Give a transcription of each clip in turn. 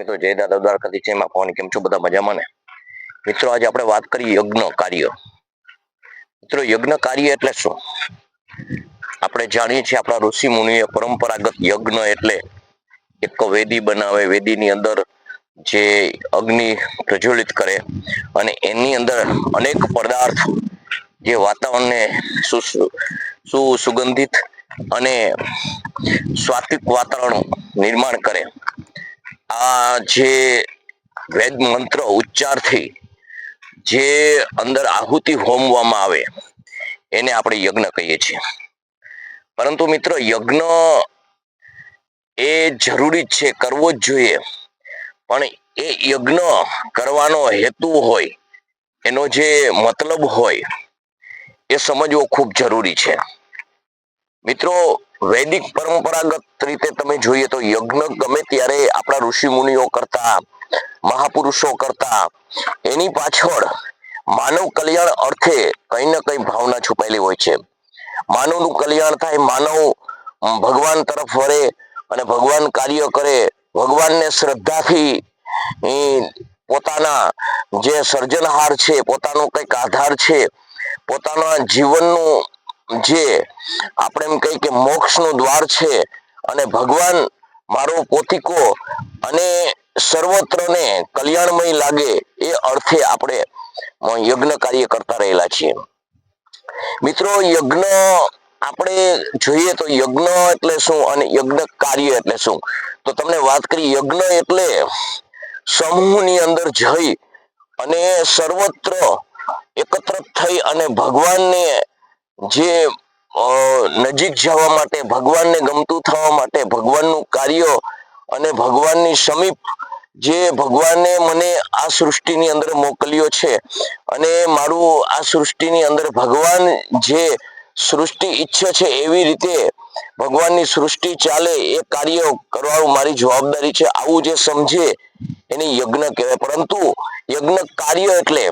મિત્રો, જય દાદા દ્વારકાથી જય માં પવન કેમ છો, બધા મજામાં ને? મિત્રો, આજે આપણે વાત કરીએ યજ્ઞ કાર્ય. મિત્રો, યજ્ઞ કાર્ય એટલે શું? આપણે જાણીએ છીએ આપણા ઋષિ મુનિએ પરંપરાગત યજ્ઞ એટલે એક વેદી બનાવે, વેદીની અંદર જે અગ્નિ પ્રજ્વલિત કરે અને એની અંદર અનેક પદાર્થ જે વાતાવરણને સુસુગંધિત અને સ્વાત્વિક વાતાવરણ નિર્માણ કરે. આ જે વેદ મંત્ર ઉચ્ચારથી જે અંદર આહુતિ હોમવામાં આવે, એને આપણે યજ્ઞ કહીએ છીએ. પરંતુ મિત્રો, યજ્ઞ એ જરૂરી છે, કરવો જ જોઈએ. પણ એ યજ્ઞ કરવાનો હેતુ હોય, એનો જે મતલબ હોય, એ સમજવો ખૂબ જરૂરી છે. મિત્રો વૈદિક પરંપરાગત રીતે તમે જોઈએ તો યજ્ઞ ગમે ત્યારે આપણા ઋષિ મુનિઓ કરતા, મહાપુરુષો કરતા, એની પાછળ માનવ કલ્યાણ અર્થે કઈ ને કઈ ભાવના છુપાયેલી હોય છે. માનવનું કલ્યાણ થાય માનવ ભગવાન તરફ વળે અને ભગવાન કાર્ય કરે, ભગવાનને શ્રદ્ધાથી પોતાના જે સર્જનહાર છે, પોતાનો કંઈક આધાર છે, પોતાના જીવનનું જે આપણે એમ કહીએ કે મોક્ષનું દ્વાર છે અને ભગવાન મારો પોતિકો અને સર્વત્રને કલ્યાણમય લાગે એ અર્થે આપણે યજ્ઞ કાર્ય કરતા રહેલા છીએ. મિત્રો, યજ્ઞ આપણે જોઈએ તો યજ્ઞ એટલે શું અને યજ્ઞ કાર્ય એટલે શું? તો તમને વાત કરી યજ્ઞ એટલે સમૂહની અંદર જઈ અને સર્વત્ર એકત્ર થઈ અને ભગવાનને જે નજીક જવા માટે, ભગવાનને ગમતું થવા માટે, ભગવાનનું કાર્ય અને ભગવાનની સમીપ જે ભગવાને મને આ સૃષ્ટિની અંદર મોકલ્યો છે અને મારું આ સૃષ્ટિની અંદર ભગવાન જે સૃષ્ટિ ઈચ્છે છે એવી રીતે ભગવાનની સૃષ્ટિ ચાલે એ કાર્ય કરવાનું મારી જવાબદારી છે. આવું જે સમજે એને યજ્ઞ કહેવાય. પરંતુ યજ્ઞ કાર્ય એટલે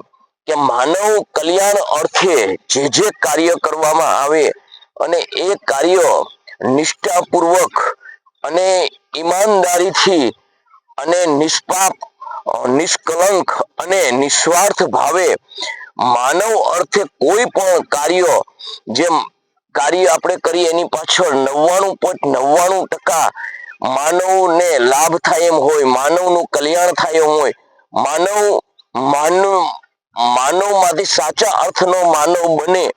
કે માનવ કલ્યાણ અર્થે જે જે કાર્ય કરવામાં આવે અને એ કાર્ય નિષ્ઠાપૂર્વક અને ઈમાનદારીથી અને નિષ્પાપ, નિષ્કલંક અને નિસ્વાર્થ ભાવે માનવ અર્થે કોઈ પણ કાર્ય જેમ કાર્ય આપણે કરીએ એની પાછળ નવ્વાણું પોઈન્ટ નવ્વાણું ટકા માનવને લાભ થાય એમ હોય, માનવનું કલ્યાણ થાય એમ હોય, માનવ માનવ માનવમાંથી સાચા અર્થનો માનવ બને.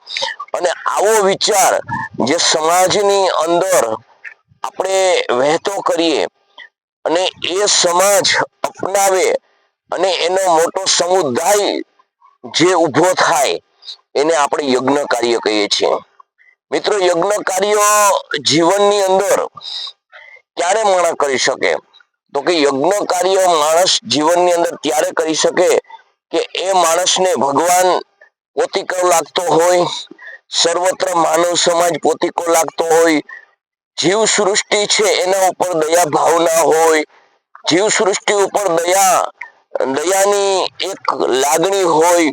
અને આવો વિચાર જે સમાજની અંદર આપણે વહેતો કરીએ અને એ સમાજ અપનાવે અને એનો મોટો સમુદાય જે ઊભો થાય, એને આપણે યજ્ઞ કાર્ય કહીએ છીએ. મિત્રો, યજ્ઞ કાર્ય જીવનની અંદર ક્યારે માણસ કરી શકે? તો કે યજ્ઞ કાર્ય માણસ જીવનની અંદર ત્યારે કરી શકે કે એ માણસને ભગવાન પોતિકો લાગતો હોય, સર્વત્ર માનવ સમાજ પોતિકો લાગતો હોય જીવ સૃષ્ટિ છે એના ઉપર દયા ભાવના હોય જીવ સૃષ્ટિ ઉપર દયા, દયાની એક લાગણી હોય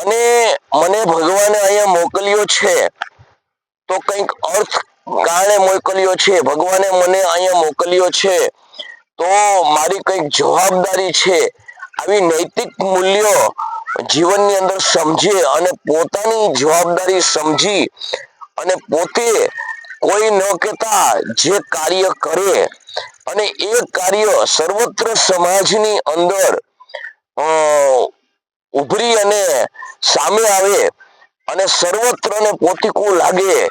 અને મને ભગવાને અહીંયા મોકલ્યો છે, તો કંઈક અર્થ કારણે મોકલ્યો છે, ભગવાને મને અહીંયા મોકલ્યો છે, તો મારી કંઈક જવાબદારી છે આવી નૈતિક મૂલ્યો જીવનની અંદર સમજે અને પોતાની જવાબદારી સમજી અને પોતે કોઈ ન કહેતા જે કાર્ય કરે અને એ કાર્ય સર્વત્ર સમાજની અંદર ઉભરી અને સામે આવે અને સર્વત્રને પોતિકું લાગે,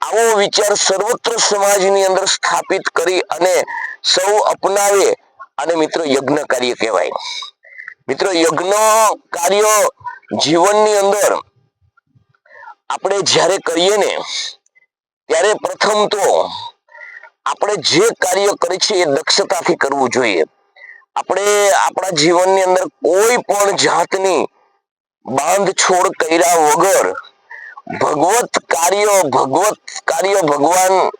આવો વિચાર સર્વત્ર સમાજની અંદર સ્થાપિત કરી અને સૌ અપનાવે. અને મિત્રો યજ્ઞ કાર્ય કહેવાય. મિત્રો, યજ્ઞ, કાર્ય, જીવનની અંદર આપણે જ્યારે કરીએ ને, ત્યારે પ્રથમ તો આપણે જે કાર્ય કરીએ છીએ એ દક્ષતાથી કરવું જોઈએ. આપણે આપણા જીવનની અંદર કોઈ પણ જાતની બાંધછોડ કર્યા વગર ભગવત કાર્ય ભગવત કાર્ય ભગવાન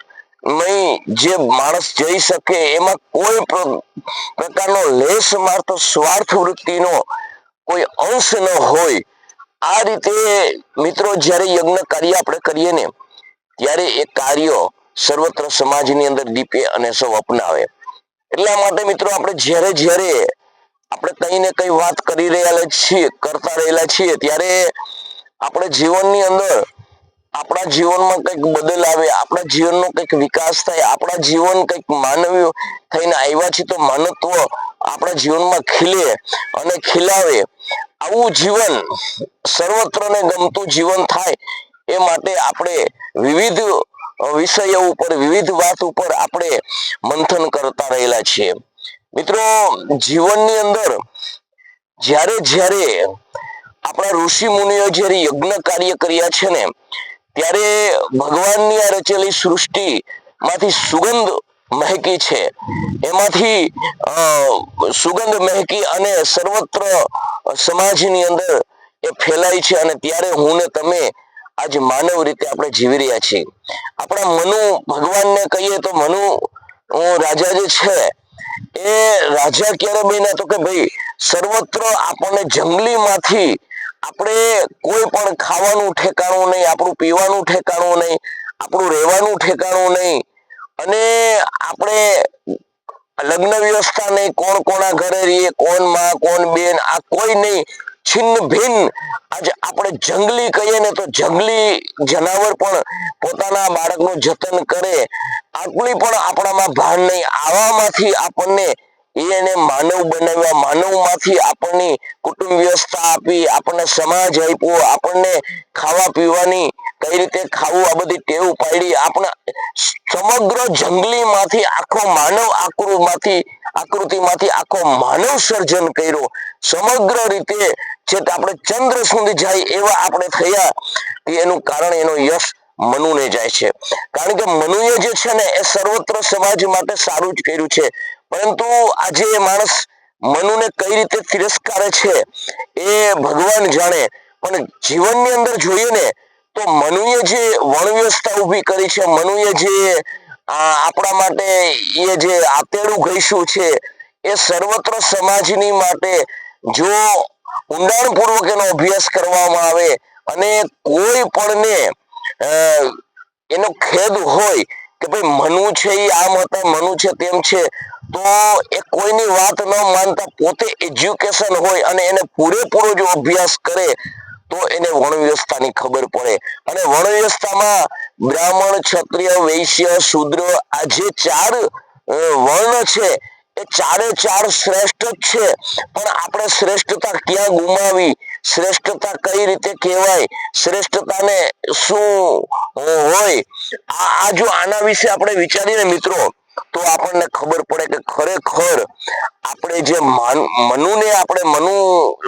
જે માણસ જઈ શકે, એમાં કોઈ પ્રકારનો લેસ મારતો, સ્વાર્થ વૃત્તિનો કોઈ અંશ ન હોય. આ રીતે મિત્રો, જ્યારે યજ્ઞ કાર્ય આપણે કરીએ ને, ત્યારે એ કાર્ય સર્વત્ર સમાજની અંદર દીપે અને સૌ અપનાવે. એટલા માટે મિત્રો, આપણે જ્યારે જ્યારે આપણે કઈ ને કઈ વાત કરી રહ્યા છીએ, કરતા રહેલા છીએ, ત્યારે આપણે જીવનની અંદર આપણા જીવનમાં કંઈક બદલ આવે, આપણા જીવનનો કંઈક વિકાસ થાય, આપણા જીવન કંઈક માનવી થઈને આવ્યા છે તો માનવત્વ આપણા જીવનમાં ખીલે અને ખીલાવે. આવું જીવન સર્વત્રને ગમતું જીવન થાય એ માટે આપણે વિવિધ વિષયો ઉપર, વિવિધ વાત ઉપર આપણે મંથન કરતા રહેલા છીએ. મિત્રો, જીવનની અંદર જ્યારે જ્યારે આપણા ઋષિ મુનિઓ જ્યારે યજ્ઞ કાર્ય કર્યા છે ને ત્યારે ભગવાનની આ રચેલી સૃષ્ટિ માંથી સુગંધ મહેકી છે. એમાંથી સુગંધ મહેકી અને સર્વત્ર સમાજની અંદર એ ફેલાય છે અને ત્યારે હું ને તમે આજ માનવ રીતે આપણે જીવી રહ્યા છીએ. આપણા મનુ ભગવાનને કહીએ તો મનુ રાજા જે છે, એ રાજા ક્યારે બન્યા તો કે ભાઈ, સર્વત્ર આપણને જંગલીમાંથી આપણે કોઈ પણ ખાવાનું ઠેકાણું નહીં, આપણું પીવાનું ઠેકાણું નહીં, આપણું રહેવાનું ઠેકાણું નહીં. અને આપણે લગ્ન વ્યવસ્થા નહીં, કોણ કોના ઘરે રહીએ, કોણમાં, કોણ બેન, આ કોઈ નહીં. છિન્ન ભિન્ન. આજે આપણે જંગલી કહીએ ને તો જંગલી જનાવર પણ પોતાના બાળકનું જતન કરે. આટલી પણ આપણામાં ભાન નહીં. આવામાંથી આપણને એને માનવ બનાવ્યા. માનવમાંથી આપણને કુટુંબ વ્યવસ્થા આપી, આપણને સમાજ આપ્યો, આપણને ખાવા પીવાની કઈ રીતે ખાવું, આ બધી ટેવ પાડી. આપણા સમગ્ર જંગલીમાંથી આખો માનવ આકૃતિમાંથી આકૃતિમાંથી આખો માનવ સર્જન કર્યો. સમગ્ર રીતે છે આપણે ચંદ્ર સુધી જાય એવા આપણે થયા એનું કારણ એનો યશ મનુને જાય છે. કારણ કે મનુએ જે છે ને એ સર્વત્ર સમાજ માટે સારું જ કર્યું છે. પરંતુ આજે એ માણસ મનુને કઈ રીતે તિરસ્કારે છે એ ભગવાન જાણે. પણ જીવનની અંદર જોઈએ ને, તો મનુએ જે વણવ્યવસ્થા ઊભી કરી છે, મનુએ જે આપણા માટે એ જે આતેડું ઘસ્યું છે, એ સર્વત્ર સમાજની માટે જો ઊંડાણપૂર્વક એનો અભ્યાસ કરવામાં આવે અને કોઈ પણને એનો ખેદ હોય કે ભાઈ મનુ છે એ આમ હતા, મનુ છે તેમ છે, તો એ કોઈની વાત ન માનતા પોતે એજ્યુકેશન હોય અને એને પૂરેપૂરો જો અભ્યાસ કરે, તો એને વણવ્યવસ્થાની ખબર પડે. અને વણવ્યવસ્થામાં બ્રાહ્મણ, ક્ષત્રિય, વૈશ્ય, શુદ્ર આ જે ચાર વર્ણ છે, એ ચારે ચાર શ્રેષ્ઠ જ છે. પણ આપણે શ્રેષ્ઠતા ક્યાં ગુમાવી? શ્રેષ્ઠતા કઈ રીતે કહેવાય? શ્રેષ્ઠતાને શું હોય? આ જો આના વિશે આપણે વિચારીએ મિત્રો, તો આપણને ખબર પડે કે ખરેખર આપણે જે માન- મનુને આપણે મનુ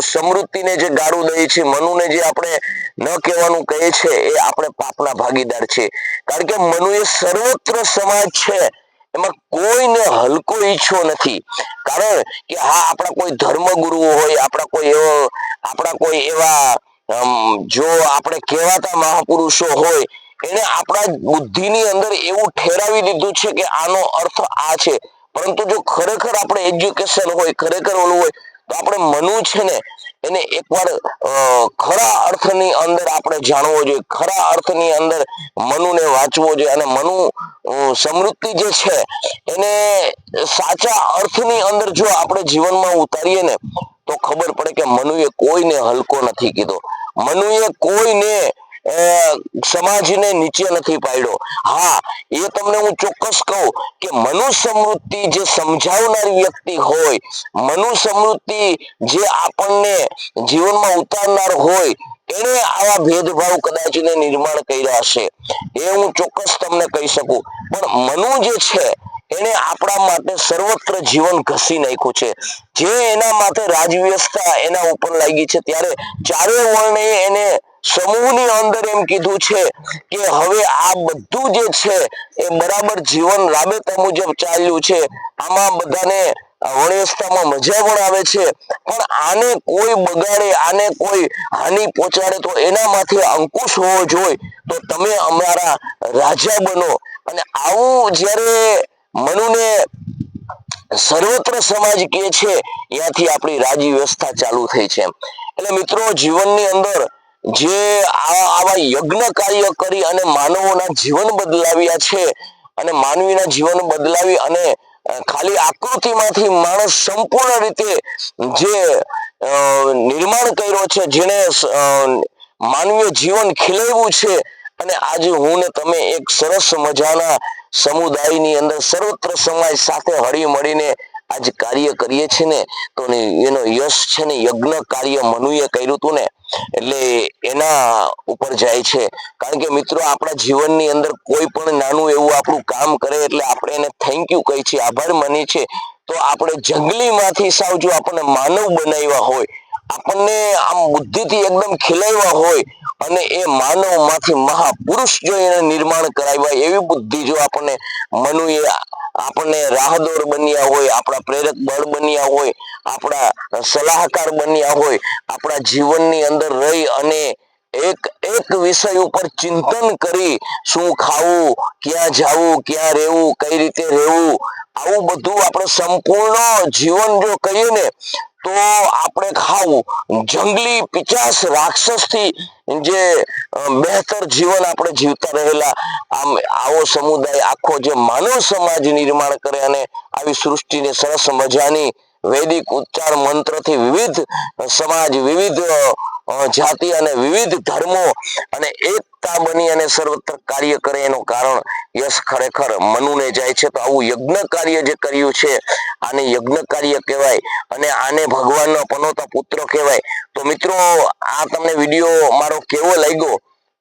સમૃદ્ધિને જે ગાળું દઈએ છીએ, મનુને જે આપણે ન કહેવાનું કહે છે, એ આપણે પાપના ભાગીદાર છે કારણ કે મનુ એ સર્વત્ર સમાજ છે. એમાં કોઈને હલકો ઈચ્છો નથી. કારણ કે હા, આપણા કોઈ ધર્મગુરુઓ હોય, આપણા કોઈ એવો, આપણા કોઈ એવા જો આપણે કહેવાતા મહાપુરુષો હોય, એને આપણા બુદ્ધિની અંદર એવું ઠેરાવી દીધું છે કે આનો અર્થ આ છે. પરંતુ જો ખરેખર આપણે એજ્યુકેશન હોય, ખરેખર ઓલું હોય, તો આપણે મનુ છે ને એને એકવાર ખરા અર્થની અંદર આપણે જાણવો જોઈએ. ખરા અર્થની અંદર મનુને વાંચવો જોઈએ અને મનુ સમૃદ્ધિ જે છે, એને સાચા અર્થની અંદર જો આપણે જીવનમાં ઉતારીએ ને, તો ખબર પડે કે મનુએ કોઈને હલકો નથી કીધો. મનુએ કોઈને સમાજને નીચે નથી પાડ્યો. હા, એ તમને હું ચોક્કસ કહું કે મનુ સમૃદ્ધિ જે સમજાવનાર વ્યક્તિ હોય મનુ જે આપણને જીવનમાં ઉતારનાર હોય એને આવા ભેદભાવ કદાચ નિર્માણ કર્યા હશે. એ હું ચોક્કસ તમને કહી શકું. પણ મનુ જે છે, એને આપણા માટે સર્વત્ર જીવન ઘસી નાખ્યું છે. જે એના માટે રાજવ્યવસ્થા એના ઉપર લાગી છે, ત્યારે ચારે વર્ણે એને સમૂહની અંદર એમ કીધું છે કે હવે આ બધું જે છે એ બરાબર જીવન રાબેતા મુજબ ચાલ્યું છે. આમાં બધાને વણેસ્તામાં મજા પણ આવે છે. પણ આને કોઈ બગાડે, આને કોઈ હાનિ પહોંચાડે તો એના માથે અંકુશ હોવો જોઈએ. તો તમે અમારા રાજા બનો. અને આવું જ્યારે મનુને સર્વત્ર સમાજ કે છે, ત્યાંથી આપણી રાજી વ્યવસ્થા ચાલુ થઈ છે. એટલે મિત્રો, જીવનની અંદર જે આવા યજ્ઞ કાર્ય કરી અને માનવોના જીવન બદલાવ્યા છે અને માનવીના જીવન બદલાવી અને ખાલી આકૃતિમાંથી માણસ સંપૂર્ણ રીતે જે નિર્માણ કર્યો છે જેને માનવીય જીવન ખીલવ્યું છે અને આજે હું ને તમે એક સરસ મજાના સમુદાયની અંદર સર્વત્ર સમાજ સાથે હળી મળીને આજ કાર્ય કરીએ છીએ ને, તો એનો યશ છે ને યજ્ઞ કાર્ય મનુએ કર્યું હતું ને એટલે એના ઉપર જાય છે. કારણ કે મિત્રો, આપણા જીવનની અંદર કોઈ પણ નાનું એવું આપણું કામ કરે એટલે આપણે એને થેન્ક યુ કહી છીએ આભાર માનીએ છીએ. તો આપણે જંગલીમાંથી સાવ જો આપણને માનવ બનાવ્યા હોય, આપણને આમ બુદ્ધિથી એકદમ ખીલાવ્યા હોય અને એ માનવમાંથી મહાપુરુષ જો એને નિર્માણ કરાવ્યા, એવી બુદ્ધિ જો આપણને મનુએ આપણને રાહદોર બન્યા હોય, આપણા પ્રેરક બળ બન્યા હોય, આપણા સલાહકાર બન્યા હોય, આપણા જીવનની અંદર રહી અને એક એક વિષય ઉપર ચિંતન કરી શું ખાવું, ક્યાં જાવું, ક્યાં રહેવું, કઈ રીતે રહેવું, આવું બધું આપણે સંપૂર્ણ જીવન જો કહીએ ને, તો આપણે ખાવું. જંગલી પિચાસ રાક્ષસથી જે બહેતર જીવન આપણે જીવતા રહેલા, આમ, આવો સમુદાય, આખો જે માનવ સમાજ નિર્માણ કરે અને આવી સૃષ્ટિને સરસ મજાની વૈદિક ઉચ્ચાર મંત્રથી વિવિધ સમાજ, વિવિધ જાતિ અને વિવિધ ધર્મો અને એકતા બની અને સર્વત્ર કાર્ય કરે એનું કારણ યશ ખરેખર મનુને જાય છે. તો આવું યજ્ઞ કાર્ય જે કર્યું છે, આને યજ્ઞ કાર્ય કહેવાય અને આને ભગવાનનો પનોતા પુત્ર કહેવાય. તો મિત્રો, આ તમને વીડિયો મારો કેવો લાગ્યો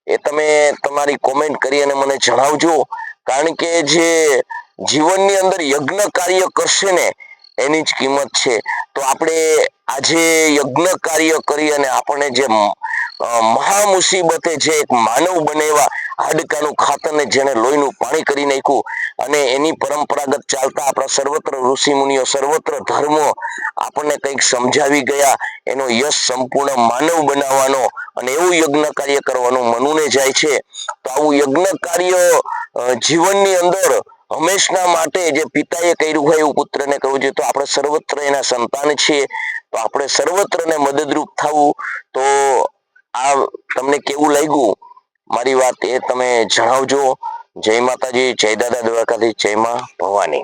એ તમે તમારી કોમેન્ટ કરી અને મને જણાવજો. કારણ કે જે જીવનની અંદર યજ્ઞ કાર્ય કરશે ને એની જ કિંમત છે. તો આપણે આજે યજ્ઞ કાર્ય કરી અને આપણને જે મહા મુસીબતે જે એક માનવ બનેવા હાડકાનું ખાતરને જેને લોહીનું પાણી કરી નાખ્યું અને એની પરંપરાગત ચાલતા આપણા સર્વત્ર ઋષિ મુનિઓ સર્વત્ર ધર્મો આપણને કંઈક સમજાવી ગયા, એનો યશ સંપૂર્ણ માનવ બનાવવાનો અને એવું યજ્ઞ કાર્ય કરવાનું મનુને જાય છે. તો આવું યજ્ઞ કાર્ય જીવનની અંદર હંમેશના માટે જે પિતાએ કર્યું હોય એવું પુત્રને કરવું જોઈએ. તો આપણે સર્વત્ર એના સંતાન છીએ. તો આપણે સર્વત્રને મદદરૂપ થવું. તો આ તમને કેવું લાગ્યું? મારી વાત એ તમે જણાવજો. જય માતાજી, જય દાદા દ્વારકાથી જય માં ભવાની.